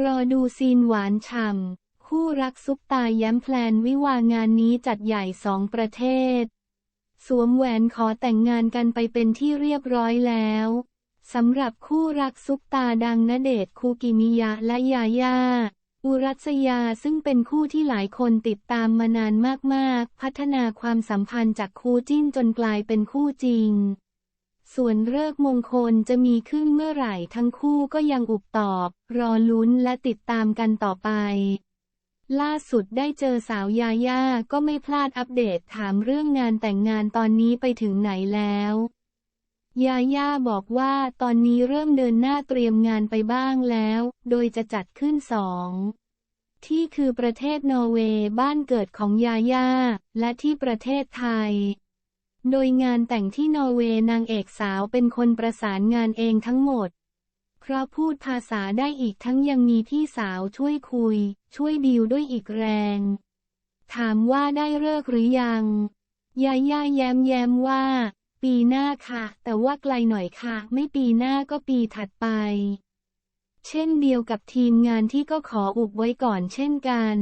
รอดูซีนหวานฉ่ำ คู่รักซุปตาย้มแพลนวิวางานนี้จัดใหญ่สองประเทศ สวมแหวนขอแต่งงานกันไปเป็นที่เรียบร้อยแล้วสำหรับคู่รักซุปตาดังณเดชคูกิมิยะและยายาอุรัสยาซึ่งเป็นคู่ที่หลายคนติดตามมานานมากๆ พัฒนาความสัมพันธ์จากคู่จิ้นจนกลายเป็นคู่จริง ส่วนเลิกมงคลจะมีขึ้นเมื่อไหร่ทั้งคู่ก็ยังอุบตอบ รอลุ้นและติดตามกันต่อไป ล่าสุดได้เจอสาวยาย่าก็ไม่พลาดอัปเดตถามเรื่องงานแต่งงานตอนนี้ไปถึงไหนแล้วยาย่าบอกว่าตอนนี้เริ่มเดินหน้าเตรียมงานไปบ้างแล้ว โดยจะจัดขึ้นสองที่คือประเทศนอร์เวย์บ้านเกิดของยาย่าและที่ประเทศไทย โดยงานแต่งที่นอร์เวย์นางเอกสาวเป็นคนประสานงานเองทั้งหมด เพราะพูดภาษาได้อีกทั้งยังมีพี่สาวช่วยคุย ช่วยดีลด้วยอีกแรง ถามว่าได้เลิกหรือยัง ยาย่าแย้มแย้มว่า ปีหน้าค่ะ แต่ว่าไกลหน่อยค่ะ ไม่ปีหน้าก็ปีถัดไป เช่นเดียวกับทีมงานที่ก็ขออุบไว้ก่อนเช่นกัน